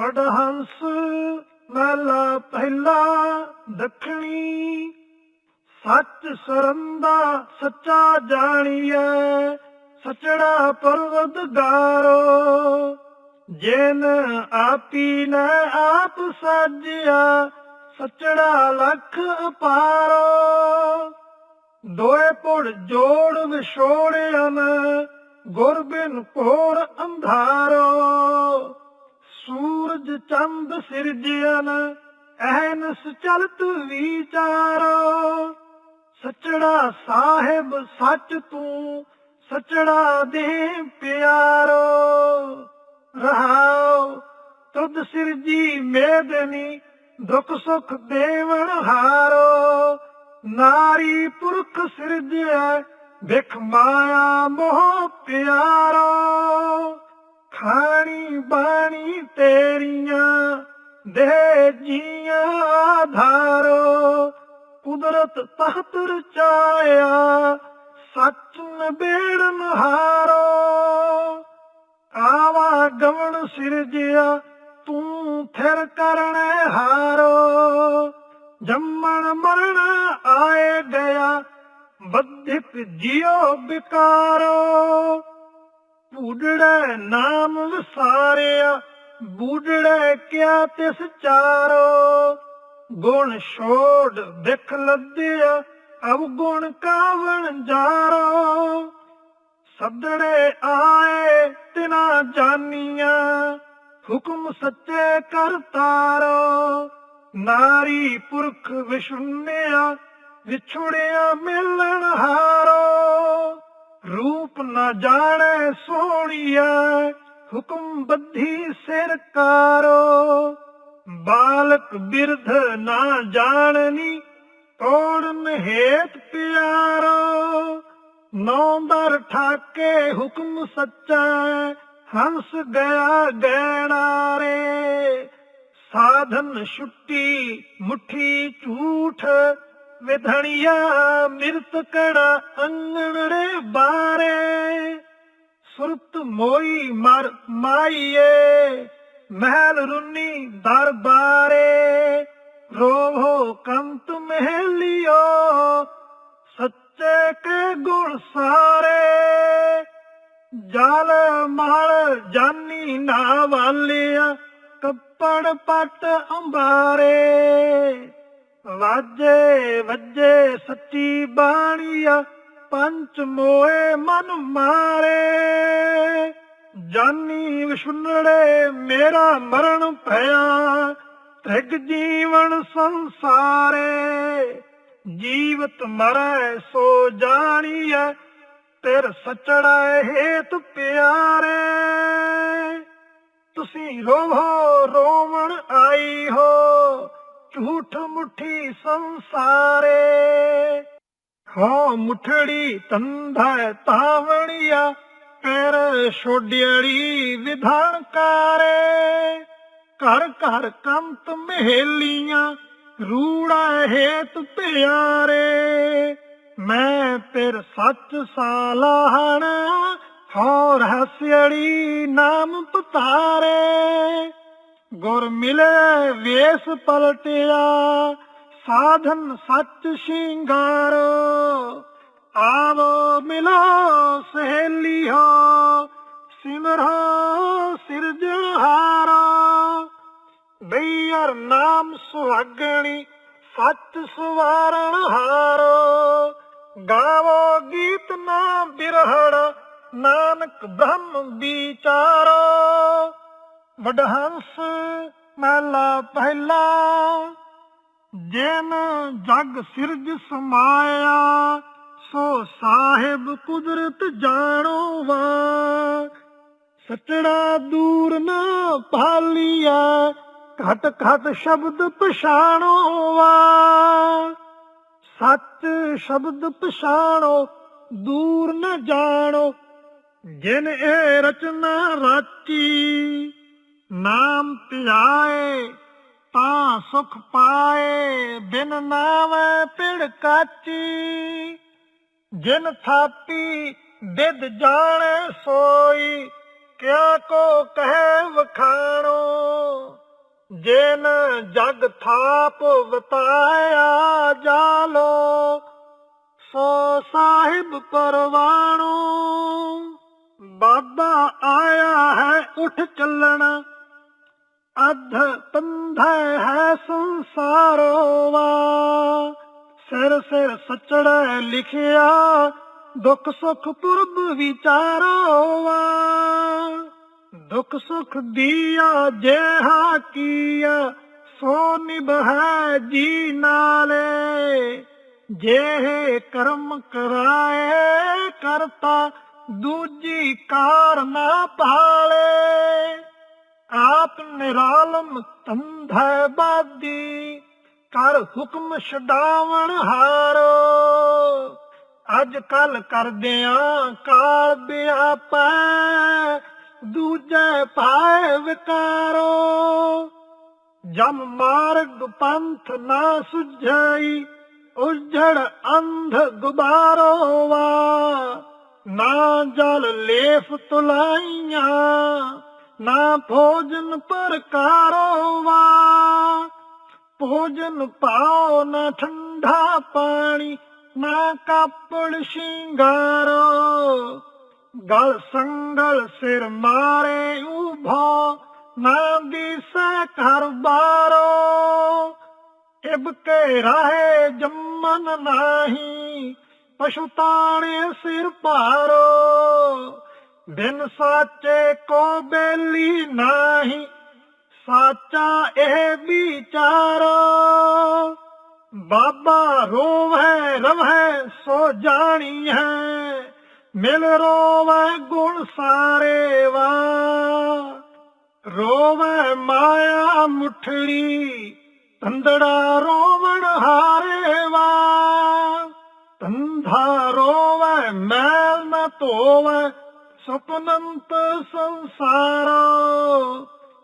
ਵਡਹੰਸ ਮਹਿਲਾ ਪਹਿਲਾ ਦੱਖਣੀ। ਸੱਚ ਸਰੰਦਾ ਸੱਚਾ ਜਾਣੀਐ, ਸਚੜਾ ਪਰਵਦਗਾਰੋ ਜਿਨ ਆਪੀ ਨੇ ਆਪ ਸਾਜਿਆ, ਸਚੜਾ ਲਖ ਅਪਾਰੋ ਦੋਏ ਪੁੜ ਜੋੜ ਵਿਛੋੜਿਆਨ ਗੁਰ ਬਿਨ ਭੋਰ ਅੰਧਾਰੋ। ਸੂਰਜ ਚੰਦ ਸਿਰਜਿਆਨ ਐਨਸ ਚਲਤ ਵਿਚਾਰੋ। ਸਚੜਾ ਸਾਹਿਬ ਸੱਚ ਤੂੰ, ਸਚੜਾ ਦੇ ਪਿਆਰੋ। ਰਹਾਉ, ਤੁਧ ਸਿਰਜੀ ਮੇਦਨੀ ਦੁਖ ਸੁਖ ਦੇਵਨ ਹਾਰੋ। ਨਾਰੀ ਪੁਰਖ ਸਿਰਜਿਆ ਵਿਖ ਮਾਇਆ ਮੋਹ ਪਿਆਰੋ। ਖਾਣੀ ਬਾਣੀ ਤੇਰੀਆਂ ਦੇ ਜੀਆਂ ਆਧਾਰੋ ਕੁਦਰਤ ਤਖਤ ਰਚਾਇਆ ਸੱਚ ਨਬੇੜਨ ਹਾਰੋ ਆਵਾ ਗਵਣ ਸਿਰਜਿਆ, ਤੂੰ ਥਿਰ ਕਰਨੇ ਹਾਰੋ। ਜੰਮਣ ਮਰਨ ਆਏ ਗਿਆ, ਬੱਧਿਕ ਜਿਉ ਬਿਕਾਰੋ ਬੂੜੜੇ ਨਾਮ ਵਿਸਾਰਿਆ ਬੂੜੜੇ ਕਿਆ ਤਿਸ ਚਾਰੋ? ਗੁਣ ਛੋੜ ਦਿਖ ਲੱਦਿਆ, ਅਬ ਗੁਣ ਕਾਵਣ ਜਾਰੋ? ਸੱਦੜੇ ਆਏ ਤਿਨਾ ਜਾਨੀਆਂ, ਹੁਕਮ ਸੱਚੇ ਕਰਤਾਰੋ ਨਾਰੀ ਪੁਰਖ ਵਿਸ਼ੁੰਨਿਆ ਵਿਛੁੜਿਆ ਮਿਲਣ ਹਾਰੋ। ਰੂਪ ਨਾ ਜਾਣੇ ਸੋਹਣੀਆ, ਹੁਕਮ ਬੱਧੀ ਸਿਰ ਬਾਲਕ ਬਿਰਧ ਨਾ ਜਾਣਨੀ ਤੋੜਨ ਹੇਤ ਪਿਆਰੋ। ਨੌਂਦਰ ਠਾਕੇ ਹੁਕਮ ਸੱਚਾ, ਹੰਸ ਗਿਆ ਗੈਣਾਰੇ ਸਾਧਨ ਛੁੱਟੀ ਮੁਠੀ ਝੂਠ ਵਿਧਣੀਆ ਮਿਰਤ ਕੜਾ ਅੰਗਣੜੇ ਬਾਰੇ। ਸੁਰਤ ਮੋਈ ਮਰ ਮਾਈਏ, ਮਹਿਲ ਰੁੰਨੀ ਦਰਬਾਰੇ। ਰੋਹੋ ਕੰਤ ਮਹਿਲਿਓ, ਸੱਚੇ ਕੇ ਗੁਣ ਸਾਰੇ। ਜਲ ਮਾਲ ਜਾਨੀ ਨਾ ਵਾਲਿਆ ਕੱਪੜ ਪੱਟ ਅੰਬਾਰੇ। ਵਾਜੇ, ਵੱਜੇ ਸੱਚੀ ਬਾਣੀਆ ਪੰਚ ਮੋਏ ਮਨ ਮਾਰੇ। ਜਾਨੀ ਵਿਸ਼ੁੰਨੜੇ ਮੇਰਾ ਮਰਨ ਭਇਆ, ਤ੍ਰਿਗ ਜੀਵਨ ਸੰਸਾਰੇ। ਜੀਵਤ ਮਰੈ ਸੋ ਜਾਣੀਐ, ਤੇਰ ਸਚੜਾ ਹੇਤ ਪਿਆਰੇ। ਤੁਸੀਂ ਰੋਵੋ, ਰੋਵਣ ਆਈ ਹੋ ਝੂਠ ਮੁਠੀ ਸੰਸਾਰੇ। ਹਾਂ, ਮੁਠੜੀ ਤੰਧੈ ਤਾਵਣੀਆ ਪੈਰ ਛੋਡਿਆੜੀ ਵਿਧਾਨ ਘਰ ਘਰ ਕੰਤ ਮਹਿਲੀਆਂ, ਰੂੜਾ ਹੇਤ ਪਿਆਰੇ। ਮੈਂ ਤੇਰ ਸੱਚ ਸਾਲਾਹਣ, ਹੋਰ ਰਹਸਿਆੜੀ ਨਾਮ ਪਤਾਰੇ। ਗੁਰ ਮਿਲੇ ਵੇਸ ਪਲਟਿਆ ਸਾਧਨ ਸੱਚ ਸ਼ਿੰਗਾਰੋ। ਆਵੋ ਮਿਲੋ ਹੋ, ਸਿਮਰੋ ਸਿਰਜਣਹਾਰੋ ਬਈਰ ਨਾਮ ਸੁਹਾਗਣੀ, ਸੱਚ ਸਵਾਰਣ ਹਾਰੋ। ਗਾਵੋ ਗੀਤ ਨਾ ਬਿਰਹੜ, ਨਾਨਕ ਬ੍ਰਹਮ ਵਿਚਾਰੋ। ਵਡਹੰਸ ਮਹਿਲਾ ਪਹਿਲਾ, ਜਿਨ ਜਗ ਸਿਰਜ ਸਮਾਇਆ, ਸੋ ਸਾਹਿਬ ਕੁਦਰਤ ਜਾਣੋ ਵਾ। ਸਚੜਾ ਦੂਰ ਨਾ ਭਾਲੀਆ ਘਟ ਘਟ ਸ਼ਬਦ ਪਛਾਣੋ ਵਾ। ਸੱਚ ਸ਼ਬਦ ਪਛਾਣੋ, ਦੂਰ ਨਾ ਜਾਣੋ, ਜਿਨ ਇਹ ਰਚਨਾ ਰਾਚੀ ਨਾਮ ਧਿਆਏ, ਤਾਂ ਸੁਖ ਪਾਏ, ਬਿਨ ਨਾਮ ਪਿੜ ਕਾਚੀ। ਜਿਨ ਥਾਪੀ ਵਿਦ ਜਾਣੇ ਸੋਈ, ਕਿਆ ਕੋ ਕਹੇ ਵਖਾਣੋ। ਜੇਨ ਜਗ ਥਾਪ ਵਤਾਇਆ ਜਾਲੋ, ਸੋ ਸਾਹਿਬ ਪਰਵਾਣੋ। ਬਾਬਾ ਆਇਆ ਹੈ ਉਠ ਚੱਲਣਾ ਅਧ ਪੰਧੈ ਹੈ ਸੰਸਾਰੋ ਵਾ। ਸਿਰ ਸਿਰ ਸਚੜੈ ਲਿਖਿਆ, ਦੁੱਖ ਸੁਖ ਪੁਰਬ ਵਿਚਾਰੋ ਵਾ। ਦੁੱਖ ਸੁੱਖ ਦੀਆ ਜਿਹਾ ਕੀਆ, ਸੋ ਨਿਭੈ ਜੀ ਨਾਲੇ। ਜੇ ਕਰਮ ਕਰਾਏ, ਕਰਤਾ ਦੂਜੀ ਕਾਰ ਨਾ ਭਾਲੇ। ਆਪ ਨਿਰਾਲਮ ਤੰਧੈ ਬਾਦੀ, ਕਰ ਹੁਕਮ ਛਡਾਵਣ ਹਾਰੋ। ਅੱਜ ਕੱਲ ਕਰਦਿਆਂ ਕਾਲ ਵਿਆਪੈ ਦੂਜੇ ਪਾਏ ਵਿਕਾਰੋ। ਜਮ ਮਾਰਗ ਪੰਥ ਨਾ ਸੁਝਈ ਉਜੜ ਅੰਧ ਗੁਬਾਰੋ ਵਾ। ਨਾ ਜਲ ਲੇਫ ਤੁਲਾਈਆਂ ਨਾ ਭੋਜਨ ਪ੍ਰਕਾਰੋ ਭੋਜਨ ਪਾਓ ਨਾ ਠੰਡਾ ਪਾਣੀ, ਨਾ ਕਾਪੜ ਸ਼ਿੰਗਾਰੋ। ਗਲ ਸੰਗਲ ਸਿਰ ਮਾਰੇ ਉਭਾ, ਨਾ ਦਿਸੈ ਘਰ ਬਾਰੋ। ਇਬ ਕੇ ਰਾਹੇ ਜੰਮਨ ਨਾਹੀ, ਪਸ਼ੂ ਤਾਣੇ ਸਿਰ ਭਾਰੋ। ਬਿਨ ਸਾਚੇ ਕੋ ਬੇਲੀ ਨਾਹੀ, ਸਾਚਾ ਇਹ ਵਿਚਾਰੋ। ਬਾਬਾ ਰੋਵੈ ਰਵੈ ਸੋ ਜਾਣੀ ਹੈ ਮਿਲ ਰੋਵੈ ਗੁਣ ਸਾਰੇ ਵਾ ਰੋਵੈ ਮਾਇਆ ਮੁਠੜੀ, ਤੰਦੜਾ ਰੋਵਣ ਹਾਰੇ ਵਾ ਤੰਧਾ ਰੋਵੈ ਮੈਲ ਨਾ ਧੋਵੈ ਸੁਪਨੰਤ ਸੰਸਾਰ,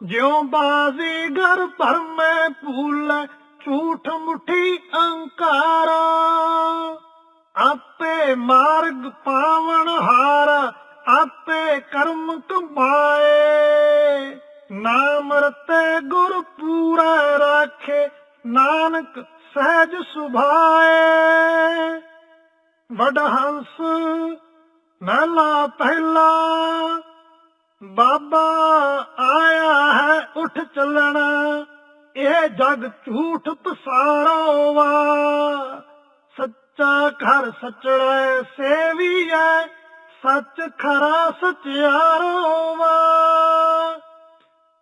ਜਿਉ ਬਾਜ਼ੀ ਘਰ ਭਰ ਮੈਂ ਭੂਲ ਝੂਠ ਮੁਠੀ ਅੰਕਾਰ ਆਪੇ ਮਾਰਗ ਪਾਵਨ ਹਾਰ, ਆਪੇ ਕਰਮ ਕਮਾਏ। ਨਾਮ ਰਤੇ ਗੁਰ ਪੂਰਾ ਰਾਖੇ, ਨਾਨਕ ਸਹਿਜ ਸੁਭਾਏ। ਵਡ ਹੰਸ ਮਹਿਲਾ ਪਹਿਲਾ ਬਾਬਾ ਆਇਆ ਹੈ ਉੱਠ ਚੱਲਣਾ, ਇਹ ਜਗ ਝੂਠ ਪਸਾਰੋ ਵਾ ਸੱਚਾ ਘਰ ਸਚੜੈ ਸੇਵੀਐ ਸੱਚ ਖਰਾ ਸਚਿਆਰੋ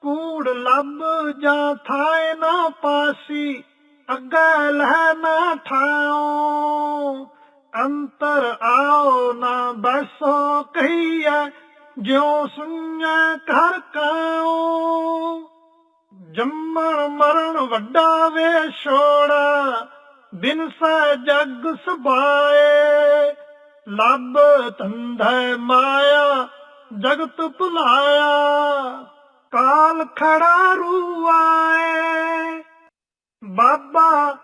ਕੂੜ ਲੱਭ ਜਾਂ ਥਾਏ ਨਾ ਪਾਸੀ, ਅੱਗੇ ਲਹਿ ਨਾ ਠਾਓ ਅੰਤਰ ਆਓ ਨਾ ਬਸੋ ਕਹੀਐ, ਜਿਉ ਸੁਣੈ ਘਰ ਕਾਓ ਜੰਮਣ ਮਰਨ ਵੱਡਾ ਵੇ ਛੋੜਾ, ਬਿਨ ਸੈ ਜਗ ਸੁਭਾਏ। ਲੱਭ ਤੰਧੈ ਮਾਇਆ, ਜਗਤ ਭੁਲਾਇਆ, ਕਾਲ ਖੜਾ ਰੂਆਏ। ਬਾਬਾ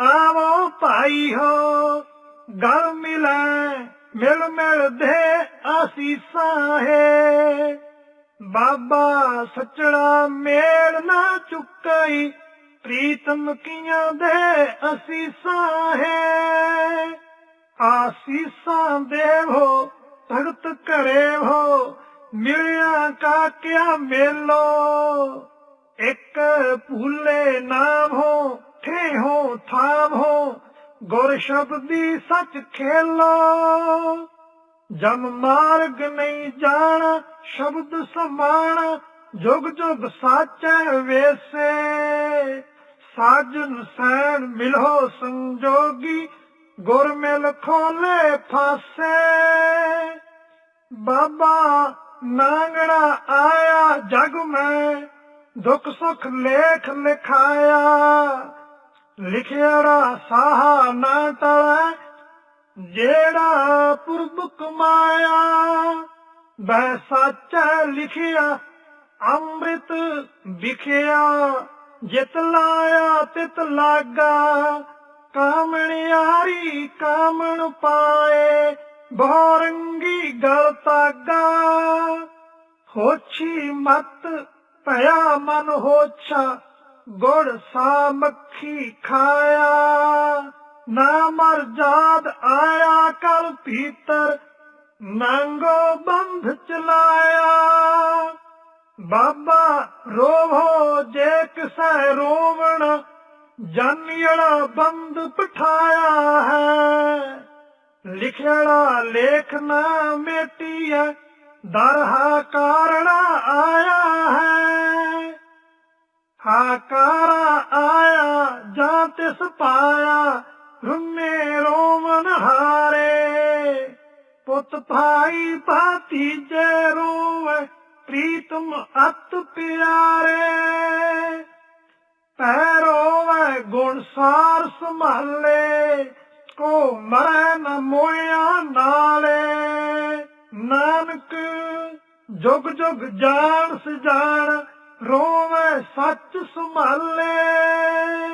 ਆਵੋ ਭਾਈ ਹੋ ਗਲ ਮਿਲੈ, ਮਿਲ ਮਿਲ ਦੇ ਆਸੀਸਾਂ ਹੈ। ਬਾਬਾ ਸੱਚੜਾ ਮੇਲ ਨਾ ਚੁੱਕਈ, ਪ੍ਰੀਤਮ ਕੀਆਂ ਦੇ ਅਸੀਸਾਂ ਹੈ। ਆਸੀਸਾਂ ਦੇਵੋ ਭਗਤ ਘਰੇ ਹੋ, ਮਿਲਿਆ ਕਾ ਕਿਆ ਮੇਲੋ। ਇੱਕ ਭੂਲੇ ਨਾ ਹੋ ਠੇ ਹੋ ਥਾਮ ਹੋ ਗੁਰ ਸ਼ਬਦੀ ਸੱਚ ਖੇਲੋ। ਜਮ ਮਾਰਗ ਨਹੀਂ ਜਾਣਾ, ਸ਼ਬਦ ਸਮਾਣਾ, ਜੁਗ ਜੁਗ ਸਾਚੈ ਵੇਸੇ। ਸਾਜਨ ਸੈਣ ਮਿਲੋ ਸੰਜੋਗੀ, ਗੁਰ ਮਿਲ ਖੋਲੇ ਫਾਸੇ। ਬਾਬਾ ਨਾਂਗੜਾ ਆਇਆ ਜਗ ਮੈਂ, ਦੁੱਖ ਸੁਖ ਲੇਖ ਲਿਖਾਇਆ। ਲਿਖਿਆ ਸਾਹਾ ਨਾ ਟਲੈ ਜਿਹੜਾ ਪੁਰਬ ਕਮਾਇਆ ਬੈ ਸੱਚਾ ਲਿਖਿਆ, ਅੰਮ੍ਰਿਤ ਵਿਖਿਆ, ਜਿਤ ਲਾਇਆ ਤਿਤ ਲਾਗਾ। ਕਾਮਣਿਆਰੀ ਕਾਮਣ ਪਾਏ, ਬਹੁਰੰਗੀ ਗਲ ਤਾਗਾ। ਹੋਛੀ ਮਤ ਭਇਆ ਮਨ ਹੋਛਾ ਗੁੜ ਸਾ ਮੱਖੀ ਖਾਇਆ, ਨਾ ਮਰ ਜਾਦ ਆਇਆ, ਕਲ ਭੀਤਰ ਨੰਗੋ ਬੰਧ ਚਲਾਇਆ। ਬਾਬਾ ਰੋਵੋ ਜੇ ਕਿਸੈ ਰੋਵਣ ਜਾਨੀੜਾ ਬੰਦ ਪਠਾਇਆ ਹੈ। ਲਿਖਿਆ ਲੇਖ ਨਾ ਮੇਟੀਐ ਦਰਹਾ ਕਾਰਣਾ ਆਇਆ ਹੈ। ਹਾਕਾਰਾ ਆਇਆ, ਜਾਂ ਤਿਸ ਪਾਇਆ ਰੁੰਨੇ ਰੋਵਨ ਹਾਰੇ। ਪੁੱਤ ਭਾਈ ਭਾਤੀਜੇ ਰੋਵੇ, ਪ੍ਰੀਤਮ ਅਤ ਪਿਆਰੇ। ਪੈਰੋਵੇ ਗੁਣ ਸਾਰ ਸੰਭਾਲੇ, ਕੋ ਮਰੈ ਨ ਮੋਇਆ ਨਾਲੇ। ਨਾਨਕ ਜੁਗ ਜੁਗ ਜਾਣ ਸਜਾਣ, ਰੋਵੇ ਸੱਚ ثم عليه